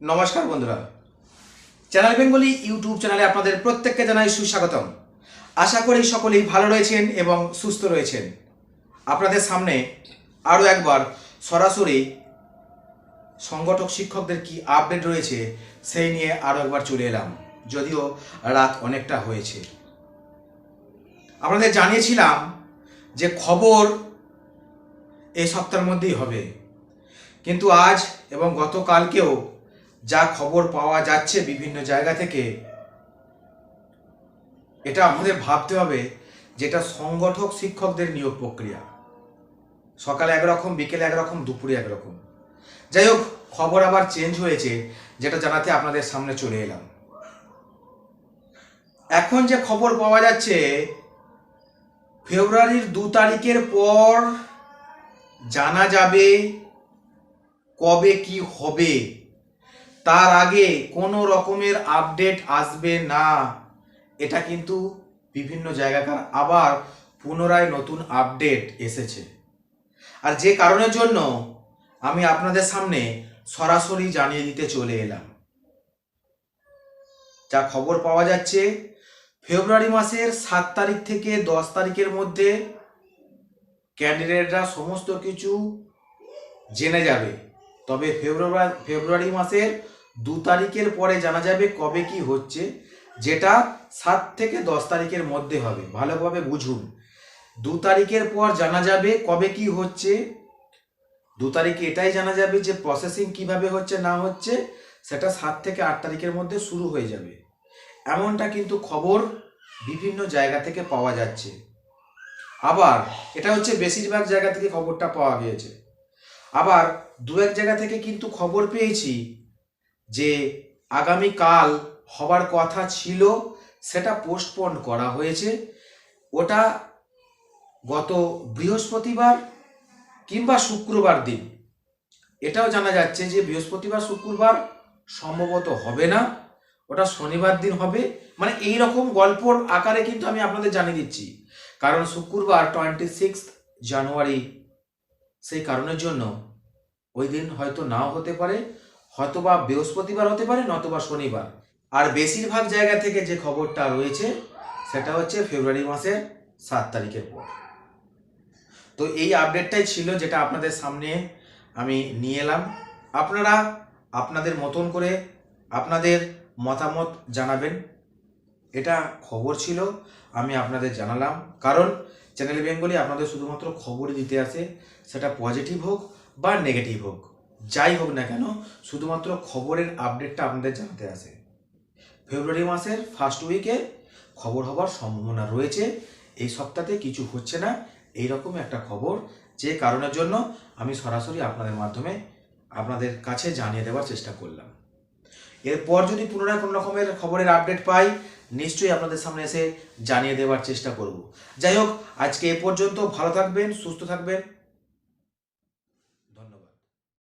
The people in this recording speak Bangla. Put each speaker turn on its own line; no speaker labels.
নমস্কার বন্ধুরা। চ্যানেল বেঙ্গলি ইউটিউব চ্যানেলে আপনাদের প্রত্যেককে জানাই সুস্বাগতম। আশা করি সকলেই ভালো রয়েছেন এবং সুস্থ রয়েছেন। আপনাদের সামনে আরও একবার সরাসরি সংগঠক শিক্ষকদের কি আপডেট রয়েছে সেই নিয়ে আরও একবার চলে এলাম। যদিও রাত অনেকটা হয়েছে। আপনাদের জানিয়েছিলাম যে খবর এই সপ্তাহের মধ্যেই হবে। কিন্তু আজ এবং গতকালকেও যা খবর পাওয়া যাচ্ছে বিভিন্ন জায়গা থেকে, এটা আমাদের ভাবতে হবে যেটা সংগঠক শিক্ষকদের নিয়োগ প্রক্রিয়া। সকালে একরকম, বিকেলে একরকম, দুপুরে একরকম। যাই হোক, খবর আবার চেঞ্জ হয়েছে, যেটা জানাতে আপনাদের সামনে চলে এলাম। এখন যে খবর পাওয়া যাচ্ছে, ফেব্রুয়ারির দু তারিখের পর জানা যাবে কবে কি হবে। তার আগে কোনো রকমের আপডেট আসবে না। এটা কিন্তু বিভিন্ন জায়গাকার আবার পুনরায় নতুন আপডেট এসেছে। আর যে কারণের জন্য আমি আপনাদের সামনে সরাসরি জানিয়ে দিতে চলে এলাম। যা খবর পাওয়া যাচ্ছে, ফেব্রুয়ারি মাসের সাত তারিখ থেকে দশ তারিখের মধ্যে ক্যান্ডিডেটরা সমস্ত কিছু জেনে যাবে। তবে ফেব্রুয়ারি ফেব্রুয়ারি মাসের দু তারিখের পরে জানা যাবে কবে কি হচ্ছে, যেটা সাত থেকে দশ তারিখের মধ্যে হবে, ভালোভাবে বুঝুন। দু তারিখের পর জানা যাবে কবে কি হচ্ছে, দু তারিখে এটাই জানা যাবে যে প্রসেসিং কীভাবে হচ্ছে, না হচ্ছে, সেটা সাত থেকে আট তারিখের মধ্যে শুরু হয়ে যাবে। এমনটা কিন্তু খবর বিভিন্ন জায়গা থেকে পাওয়া যাচ্ছে। আবার এটা হচ্ছে বেশিরভাগ জায়গা থেকে খবরটা পাওয়া গিয়েছে। আবার দু এক জায়গা থেকে কিন্তু খবর পেয়েছি যে আগামীকাল হবার কথা ছিল, সেটা পোস্টপোন করা হয়েছে। ওটা গত বৃহস্পতিবার কিংবা শুক্রবার দিন। এটাও জানা যাচ্ছে যে বৃহস্পতিবার, শুক্রবার সম্ভবত হবে না। ওটা শনিবার দিন হবে। মানে এই রকম গল্পর আকারে কিন্তু আমি আপনাদের জানিয়ে দিচ্ছি। কারণ শুক্রবার টোয়েন্টি সিক্স জানুয়ারি সেই কারণের জন্য ওই দিন হয়তো নাও হতে পারে। হয়তোবা বৃহস্পতিবার হতে পারে নতবা শনিবার। আর বেশিরভাগ জায়গা থেকে যে খবরটা রয়েছে, সেটা হচ্ছে ফেব্রুয়ারি মাসের সাত তারিখের পর। তো এই আপডেটটাই ছিল যেটা আপনাদের সামনে আমি নিয়ে এলাম। আপনারা আপনাদের মতন করে আপনাদের মতামত জানাবেন। এটা খবর ছিল, আমি আপনাদের জানালাম। কারণ চ্যানেল বেঙ্গলি আপনাদের শুধুমাত্র খবর দিতে আসে, সেটা পজিটিভ হোক বা নেগেটিভ হোক। যাই হোক না কেন, শুধুমাত্র খবরের আপডেটটা আপনাদের জানাতে আসে ফেব্রুয়ারি মাসের ফার্স্ট উইকে খবর হবার সম্ভাবনা রয়েছে। এই সপ্তাহে কিছু হচ্ছে না এই রকম একটা খবর যে কারণের জন্য আমি সরাসরি আপনাদের মাধ্যমে আপনাদের কাছে জানিয়ে দেওয়ার চেষ্টা করলাম। এরপর যদি পুনরায় কোনো রকমের খবরের আপডেট পাই, নিশ্চয়ই আপনাদের সামনে এসে জানিয়ে দেওয়ার চেষ্টা করব। যাই হোক, আজকে এ পর্যন্ত ভালো থাকবেন, সুস্থ থাকবেন।